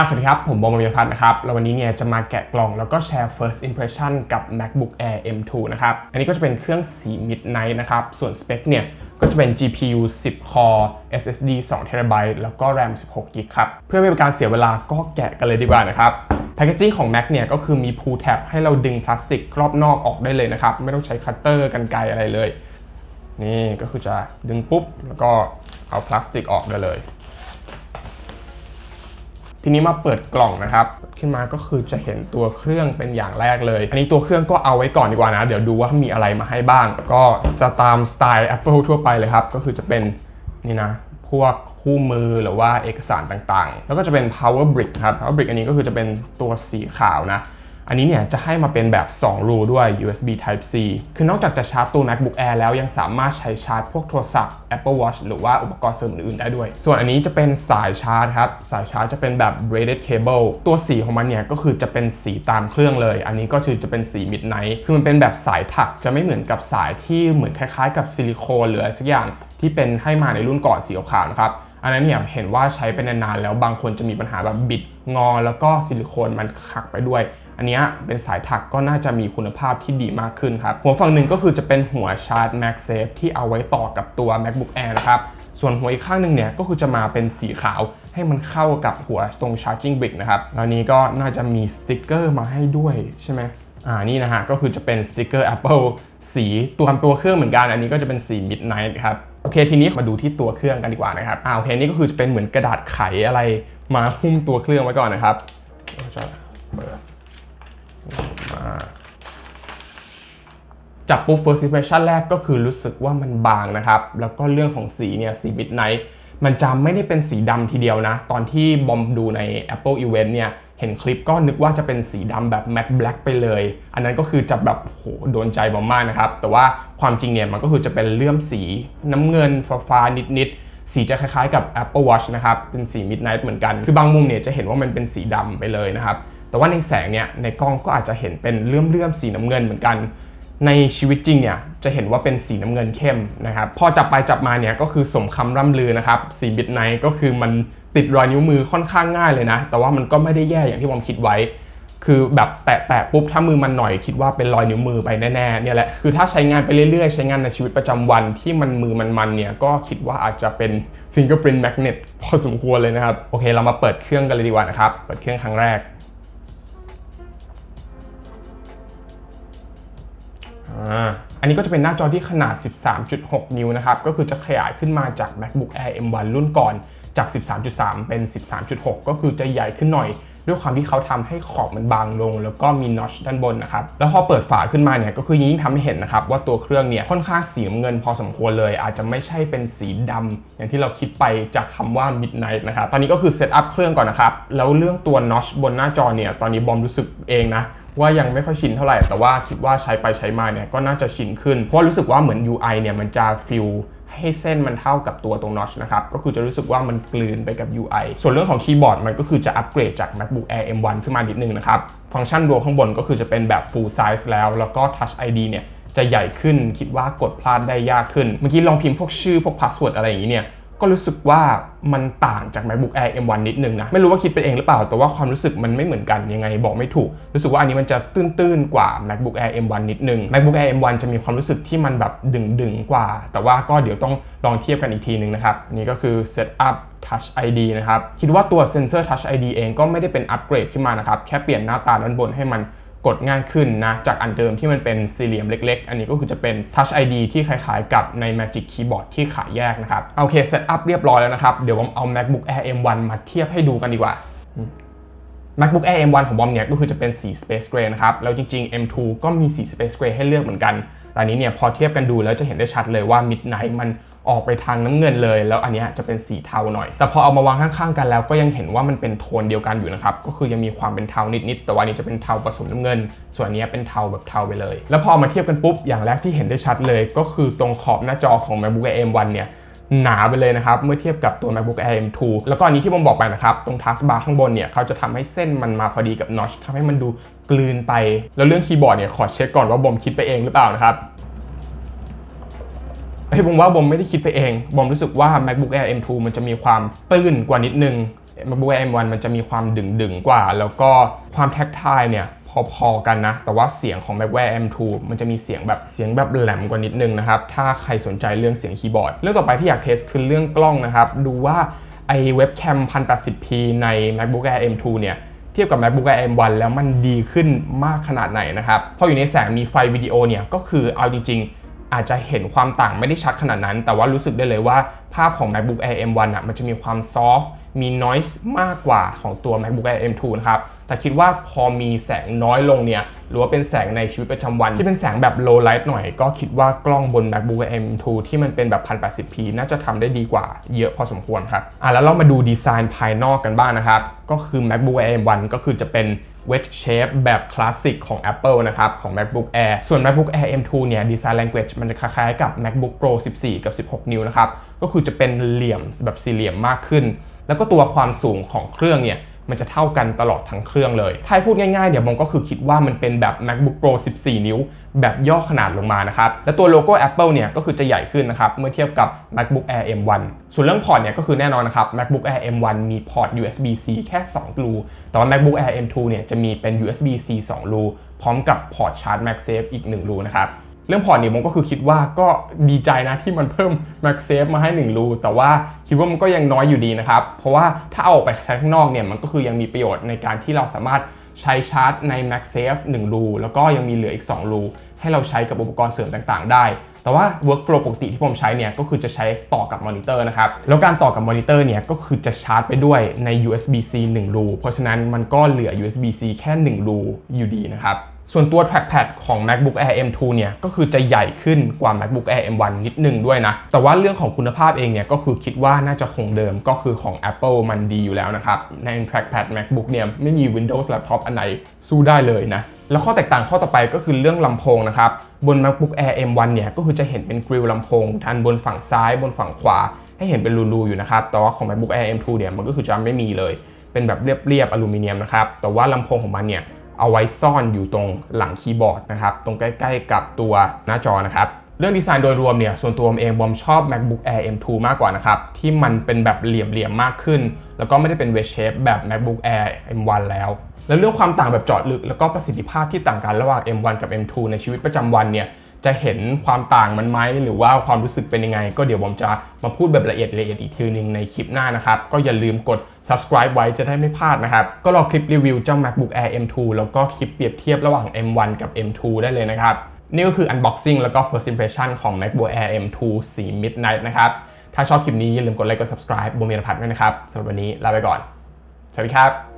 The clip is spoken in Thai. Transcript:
อะสวัสดีครับ ผมบอมบยพัฒน์นะครับ แล้ววันนี้เนี่ยจะมาแกะกล่องแล้วก็แชร์ first impression กับ MacBook Air M2 นะครับ อันนี้ก็จะเป็นเครื่องสี Midnight นะครับ ส่วนสเปคเนี่ยก็จะเป็น GPU 10 core SSD 2 TB แล้วก็ RAM 16 GB ครับ เพื่อไม่เป็นการเสียเวลาก็แกะกันเลยดีกว่านะครับแพคเกจิ้งของ Mac เนี่ยก็คือมี pull tab ให้เราดึงพลาสติกรอบนอกออกได้เลยนะครับ ไม่ต้องใช้คัตเตอร์กันไกรอะไรเลย นี่ก็คือจะดึงปุ๊บแล้วก็เอาพลาสติกออกได้เลย ทีนี้มาเปิดกล่องนะครับ ขึ้นมาก็คือจะเห็นตัวเครื่องเป็นอย่างแรกเลย อันนี้ตัวเครื่องก็เอาไว้ก่อนดีกว่านะ เดี๋ยวดูว่ามีอะไรมาให้บ้าง ก็จะตามสไตล์ Apple ทั่วไปเลยครับ ก็คือจะเป็นนี่นะ พวกคู่มือหรือว่าเอกสารต่างๆ แล้วก็จะเป็น power brick ครับ power brick อันนี้ก็คือจะเป็นตัวสีขาวนะ อันนี้เนี่ยจะให้มาเป็นแบบ 2 รูด้วย USB Type C คือนอกจากจะชาร์จตัว MacBook Air แล้วยังสามารถใช้ชาร์จพวกโทรศัพท์ Apple Watch หรือว่าอุปกรณ์เสริมอื่นๆได้ด้วย ส่วนอันนี้จะเป็นสายชาร์จครับ สายชาร์จจะเป็นแบบ braided cable ตัวสีของมันเนี่ยก็คือจะเป็นสีตามเครื่องเลย อันนี้ก็คือจะเป็นสี midnight คือมันเป็นแบบสายถักจะไม่เหมือนกับสายที่เหมือนคล้ายๆ กับซิลิโคนหรืออะไรสักอย่าง ที่เป็นให้มาในรุ่นก่อนสีขาวนะครับ อันนั้นเนี่ยเห็นว่าใช้ไปนานๆแล้วบางคนจะมีปัญหาแบบบิดงอ แล้วก็ซิลิโคนมันหักไปด้วย อันนี้เป็นสายถักก็น่าจะมีคุณภาพที่ดีมากขึ้นครับ หัวฝั่งหนึ่งก็คือจะเป็นหัวชาร์จ MagSafe ที่เอาไว้ต่อกับตัว MacBook Air นะครับส่วนหัวอีกข้างหนึ่งเนี่ยก็คือจะมาเป็นสีขาวให้มันเข้ากับหัวตรง Charging Brick นะครับแล้วนี้ก็น่าจะมีสติกเกอร์มาให้ด้วยใช่ไหมอ่านี่นะฮะก็คือจะเป็นสติกเกอร์ Apple สีตัวตัวเครื่องเหมือนกัน อันนี้ก็จะเป็นสี Midnight ครับ โอเคทีนี้มาดูที่ตัวเครื่องกันดีกว่านะครับอ่าโอเคนี่ก็คือจะเป็นเหมือนกระดาษไขอะไรมาหุ้มตัวเครื่องไว้ก่อนนะครับจะเปิดมาจับปุ๊บ first impression แรกก็คือรู้สึกว่ามันบางนะครับ แล้วก็เรื่องของสีเนี่ยสี Midnight มันจะไม่ได้เป็นสีดำทีเดียวนะ ตอนที่บอมดูใน Apple Event เนี่ย เห็นคลิปก็นึกว่าจะเป็นสีดำแบบ matte black ไปเลย อันนั้นก็คือจะแบบโหโดนใจบอมมากนะครับ แต่ว่าความจริงเนี่ยมันก็คือจะเป็นเลื่อมสีน้ำเงินฟ้าๆนิดๆ สีจะคล้ายๆกับ Apple Watch นะครับ เป็นสี midnight เหมือนกัน คือบางมุมเนี่ยจะเห็นว่ามันเป็นสีดำไปเลยนะครับ แต่ว่าในแสงเนี่ยในกล้องก็อาจจะเห็นเป็นเลื่อมๆสีน้ำเงินเหมือนกัน ในชีวิตจริงเนี่ยจะเห็นว่าเป็นสีน้ำเงินเข้มนะครับ พอจับไปจับมาเนี่ยก็คือสมคำร่ำลือนะครับ สีบิดไนท์ก็คือมัน ติดรอยนิ้วมือค่อนข้างง่ายเลยนะ แต่ว่ามันก็ไม่ได้แย่อย่างที่ผมคิดไว้ คือแบบแตะแตะปุ๊บถ้ามือมันหน่อยคิดว่าเป็นรอยนิ้วมือไปแน่ๆเนี่ยแหละคือถ้าใช้งานไปเรื่อยๆ ใช้งานในชีวิตประจำวันที่มันมือมันมันเนี่ยก็คิดว่าอาจจะเป็น fingerprint magnet พอสมควรเลยนะครับโอเค เรามาเปิดเครื่องกันเลยดีกว่านะครับเปิดเครื่องครั้งแรกอันนี้ก็จะเป็นหน้าจอที่ขนาด 13.6 นิ้วนะครับ ก็คือจะขยายขึ้นมาจาก MacBook Air M1 รุ่นก่อน จาก 13.3 เป็น 13.6 ก็คือจะใหญ่ขึ้นหน่อย ด้วยความที่เขาทำให้ขอบมันบางลง แล้วก็มีนอชด้านบนนะครับ แล้วพอเปิดฝาขึ้นมาเนี่ยก็คือยิ่งทำให้เห็นนะครับว่าตัวเครื่องเนี่ยค่อนข้างสีเงินพอสมควรเลย อาจจะไม่ใช่เป็นสีดำอย่างที่เราคิดไปจากคำว่า midnight นะครับ ตอนนี้ก็คือเซตอัพเครื่องก่อนนะครับ แล้วเรื่องตัวนอชบนหน้าจอเนี่ยตอนนี้บอมรู้สึกเองนะว่ายังไม่ค่อยชินเท่าไหร่ แต่ว่าคิดว่าใช้ไปใช้มาเนี่ยก็น่าจะชินขึ้น เพราะรู้สึกว่าเหมือน UI เนี่ยมันจะฟิล ให้เส้นมันเท่ากับตัวตรงน็อตนะครับ ก็คือจะรู้สึกว่ามันกลืนไปกับ UI ส่วนเรื่องของคีย์บอร์ดมันก็คือจะอัปเกรดจาก MacBook Air M1 ขึ้นมานิดนึงนะครับ ฟังก์ชันรวมข้างบนก็คือจะเป็นแบบ full size แล้ว แล้วก็ Touch ID เนี่ยจะใหญ่ขึ้นคิดว่ากดพลาดได้ยากขึ้น เมื่อกี้ลองพิมพ์พวกชื่อพวกพาสเวิร์ดอะไรอย่างนี้เนี่ย ก็รู้สึกว่ามันต่างจาก MacBook Air M1 นิดนึงนะ ไม่รู้ว่าคิดเป็นเองหรือเปล่า แต่ว่าความรู้สึกมันไม่เหมือนกันยังไงบอกไม่ถูก รู้สึกว่าอันนี้มันจะตื้นๆกว่า MacBook Air M1 นิดนึง MacBook Air M1 จะมีความรู้สึกที่มันแบบดึงๆกว่า แต่ว่าก็เดี๋ยวต้องลองเทียบกันอีกทีนึงนะครับ นี่ก็คือ Setup Touch ID นะครับ คิดว่าตัวเซนเซอร์ Touch ID เองก็ไม่ได้เป็นอัปเกรดขึ้นมานะครับ แค่เปลี่ยนหน้าตาด้านบนให้มัน กดง่ายขึ้นนะจากอันเดิมที่มันเป็นสี่เหลี่ยมเล็ก ๆ อันนี้ก็คือจะเป็น Touch ID ที่คล้ายๆ กับใน Magic Keyboard ที่ขายแยกนะครับ โอเคเซตอัพเรียบร้อยแล้วนะครับ เดี๋ยวผมเอา MacBook Air M1 มาเทียบให้ดูกันดีกว่า MacBook Air M1 ของบอมเนี่ยก็คือจะเป็นสี Space Gray นะครับ แล้วจริง ๆ M2 ก็มีสี Space Gray ให้เลือกเหมือนกันแต่อันนี้เนี่ยพอเทียบกันดูแล้วจะเห็นได้ชัดเลยว่า Midnight มัน ออกไปทางน้ำเงินเลย แล้วอันนี้จะเป็นสีเทาหน่อย แต่พอเอามาวางข้างๆกันแล้วก็ยังเห็นว่ามันเป็นโทนเดียวกันอยู่นะครับ ก็คือยังมีความเป็นเทานิดๆ แต่ว่าอันนี้จะเป็นเทาผสมน้ำเงิน ส่วนนี้เป็นเทาแบบเทาไปเลย แล้วพอมาเทียบกันปุ๊บ อย่างแรกที่เห็นได้ชัดเลย ก็คือตรงขอบหน้าจอของ MacBook Air M1 เนี่ยหนาไปเลยนะครับ เมื่อเทียบกับตัว MacBook Air M2 แล้วก็อันนี้ที่ผมบอกไปนะครับ ตรง Taskbar ข้างบนเนี่ยเขาจะทำให้เส้นมันมาพอดีกับ notch ทำให้มันดูกลืนไป แล้วเรื่องคีย์บอร์ดเนี่ยขอเช็คก่อนว่าบอมคิดไปเองหรือเปล่านะครับ เฮ้ยผมว่าบอมไม่ได้คิดไปเองบอมรู้สึกว่า MacBook Air M2 มันจะมีความตื้นกว่านิดนึง MacBook Air M1 มันจะมีความดึงๆกว่า แล้วก็ความแท็กทายเนี่ยพอๆกันนะ แต่ว่าเสียงของ MacBook Air M2 มันจะมีเสียงแบบเสียงแบบแหลมกว่านิดนึงนะครับ ถ้าใครสนใจเรื่องเสียงคีย์บอร์ด เรื่องต่อไปที่อยากเทสคือเรื่องกล้องนะครับ ดูว่าไอเว็บแคม 1080p ใน MacBook Air M2 เนี่ยเทียบกับ MacBook Air M1 แล้วมันดีขึ้นมากขนาดไหนนะครับ พออยู่ในแสงมีไฟวิดีโอเนี่ยก็คือเอาจริงๆ อาจจะเห็นความต่างไม่ได้ชัดขนาดนั้น แต่ว่ารู้สึกได้เลยว่าภาพของ MacBook Air M1 อะมันจะมีความซอฟต์มี noise มากกว่าของตัว MacBook Air M2 นะครับแต่คิดว่าพอมีแสงน้อยลงเนี่ยหรือว่าเป็นแสงในชีวิตประจำวัน ที่เป็นแสงแบบ low light หน่อย ก็คิดว่ากล้องบน MacBook Air M2 ที่มันเป็นแบบ 1080p น่าจะทำได้ดีกว่าเยอะพอสมควรครับอะแล้วเรามาดูดีไซน์ภายนอกกันบ้างนะครับก็คือ MacBook Air M1 ก็คือจะเป็น wedge shape แบบคลาสสิกของ Apple นะครับ ของ MacBook Air ส่วน MacBook Air M2 เนี่ย Design Language มันจะคล้ายๆกับ MacBook Pro 14 กับ 16 นิ้วนะครับ ก็คือจะเป็นเหลี่ยมแบบสี่เหลี่ยมมากขึ้น แล้วก็ตัวความสูงของเครื่องเนี่ย มันจะเท่ากันตลอดทั้งเครื่องเลย ถ้าพูดง่ายๆเดี๋ยวมองก็คือคิดว่ามันเป็นแบบ MacBook Pro 14 นิ้ว แบบย่อขนาดลงมานะครับ และตัวโลโก้ Apple เนี่ยก็คือจะใหญ่ขึ้นนะครับ เมื่อเทียบกับ MacBook Air M1 ส่วนเรื่องพอร์ตเนี่ยก็คือแน่นอนนะครับ MacBook Air M1 มีพอร์ต USB-C แค่2รูแต่ว่า MacBook Air M2 เนี่ยจะมีเป็น USB-C 2รูพร้อมกับพอร์ตชาร์จ MagSafe อีก1รูนะครับ เรื่องพอร์ตเนี่ยผมก็คือคิดว่าก็ดีใจนะที่มันเพิ่ม MagSafe มาให้ 1 รู แต่ว่าคิดว่ามันก็ยังน้อยอยู่ดีนะครับ เพราะว่าถ้าเอาออกไปใช้ข้างนอกเนี่ยมันก็คือยังมีประโยชน์ในการที่เราสามารถใช้ชาร์จใน MagSafe 1 รู แล้วก็ยังมีเหลืออีก 2 รู ให้เราใช้กับอุปกรณ์เสริมต่างๆ ได้ แต่ว่า workflow ปกติที่ผมใช้เนี่ยก็คือจะใช้ต่อกับมอนิเตอร์นะครับ แล้วการต่อกับมอนิเตอร์เนี่ยก็คือจะชาร์จไปด้วยใน USB-C 1 รู เพราะฉะนั้นมันก็เหลือ USB-C แค่ 1 รูอยู่ดีนะครับส่วนตัว trackpad ของ MacBook Air M2 เนี่ยก็คือจะใหญ่ขึ้นกว่า MacBook Air M1 นิดนึงด้วยนะ แต่ว่าเรื่องของคุณภาพเองเนี่ยก็คือคิดว่าน่าจะคงเดิมก็คือของ Apple มันดีอยู่แล้วนะครับ ใน trackpad MacBook เนี่ยไม่มี Windows Laptop อันไหนสู้ได้เลยนะแล้วข้อแตกต่างข้อต่อไปก็คือเรื่องลำโพงนะครับบน MacBook Air M1 เนี่ยก็คือจะเห็นเป็นกริลลำโพงทันบนฝั่งซ้ายบนฝั่งขวา ให้เห็นเป็นรูๆอยู่นะครับแต่ว่าของ MacBook Air M2 เนี่ยมันก็คือจะไม่มีเลย เป็นแบบเรียบๆอลูมิเนียมนะครับแต่ว่าลำโพงของมันเนี่ย เอาไว้ซ่อนอยู่ตรงหลังคีย์บอร์ดนะครับ ตรงใกล้ ๆ กับตัวหน้าจอนะครับเรื่องดีไซน์โดยรวมเนี่ยส่วนตัวผมเองบอมชอบ MacBook Air M2 มากกว่านะครับ ที่มันเป็นแบบเหลี่ยมๆมากขึ้น แล้วก็ไม่ได้เป็นเวชเชฟแบบ MacBook Air M1 แล้ว แล้วเรื่องความต่างแบบจอดลึก แล้วก็ประสิทธิภาพที่ต่างกันระหว่าง M1 กับ M2 ในชีวิตประจำวันเนี่ย จะเห็นความต่างมันไหมหรือว่าความรู้สึกเป็นยังไง ก็เดี๋ยวผมจะมาพูดแบบละเอียดละเอียดอีกทีนึงในคลิปหน้านะครับ ก็อย่าลืมกด subscribe ไว้จะได้ไม่พลาดนะครับ ก็รอคลิปรีวิวเจ้า MacBook Air M2 แล้วก็คลิปเปรียบเทียบระหว่าง M1 กับ M2 ได้เลยนะครับ นี่ก็คือ unboxing แล้วก็ first impression ของ MacBook Air M2 สี Midnight นะครับ ถ้าชอบคลิปนี้อย่าลืมกดไลค์กด subscribe บนเมรพัฒน์ด้วยนะครับสำหรับวันนี้ลาไปก่อนสวัสดีครับ